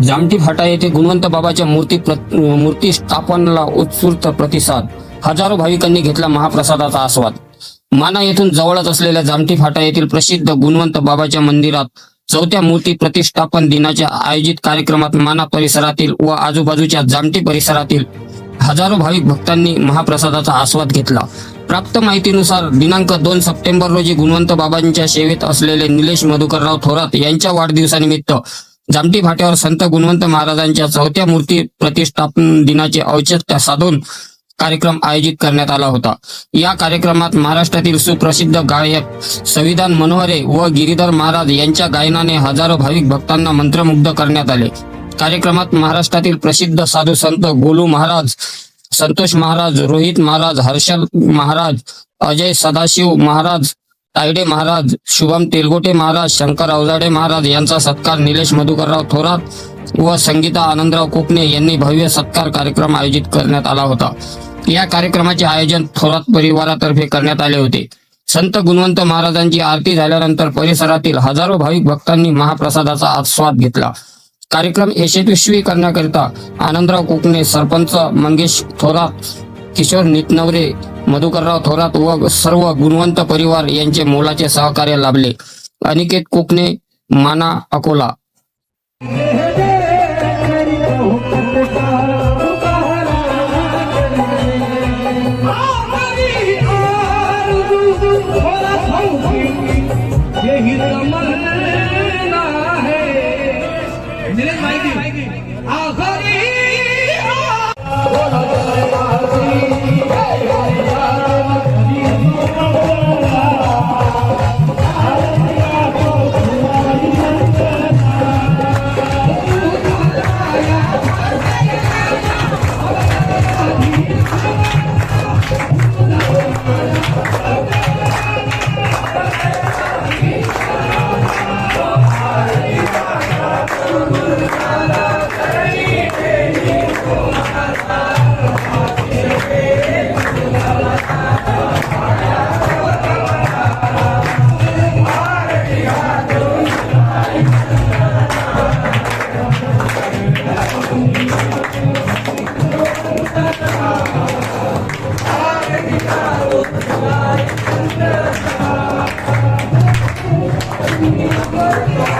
जामटी फाटा येथे गुणवंत बाबाच्या मूर्ती मूर्ती स्थापनला उत्स्फूर्त प्रतिसाद. हजारो भाविकांनी घेतला महाप्रसादाचा आस्वाद. माना येथून जवळच असलेल्या जामटी फाटा येथील प्रसिद्ध गुणवंत बाबाच्या मंदिरात चौथ्या मूर्ती प्रतिष्ठापन दिनाच्या आयोजित कार्यक्रमात माना परिसरातील व आजूबाजूच्या जामटी परिसरातील हजारो भाविक भक्तांनी महाप्रसादाचा आस्वाद घेतला. प्राप्त माहितीनुसार दिनांक दोन सप्टेंबर रोजी गुणवंत बाबांच्या सेवेत असलेले निलेश मधुकरराव थोरात यांच्या वाढदिवसानिमित्त जामटी फाट्यावर संत गुणवंत महाराजांच्या चौथ्या मूर्ती प्रतिष्ठापन दिनाचे औचित्य साधून कार्यक्रम आयोजित करण्यात आला होता. या कार्यक्रमात महाराष्ट्रातील सुप्रसिद्ध गायक संविधान मनोहरे व गिरीधर महाराज यांच्या गायनाने हजारो भाविक भक्तांना मंत्रमुग्ध करण्यात आले. कार्यक्रमात महाराष्ट्रातील प्रसिद्ध साधू संत गोलू महाराज संतोष महाराज रोहित महाराज हर्षल महाराज अजय सदाशिव महाराज तायडे महाराज शुभम तेलगोटे महाराज शंकर अवजाडे महाराज यांचा सत्कार निलेश मधुकरराव थोरात व संगीता आनंदराव कोकणे यांनी भव्य सत्कार कार्यक्रम आयोजित करण्यात आला होता. या कार्यक्रमाचे आयोजन थोरात परिवारातर्फे करण्यात आले होते. संत गुणवंत महाराजांची आरती झाल्यानंतर परिसरातील हजारो भाविक भक्तांनी महाप्रसादाचा आस्वाद घेतला. कार्यक्रम यशस्वी करण्याकरिता आनंदराव कोकणे सरपंच मंगेश थोरात किशोर नितनवरे मधुकरराव थोरात व सर्व गुणवंत परिवार यांचे मोलाचे सहकार्य लाभले. अनिकेत कोकणे माना अकोला. Thank you.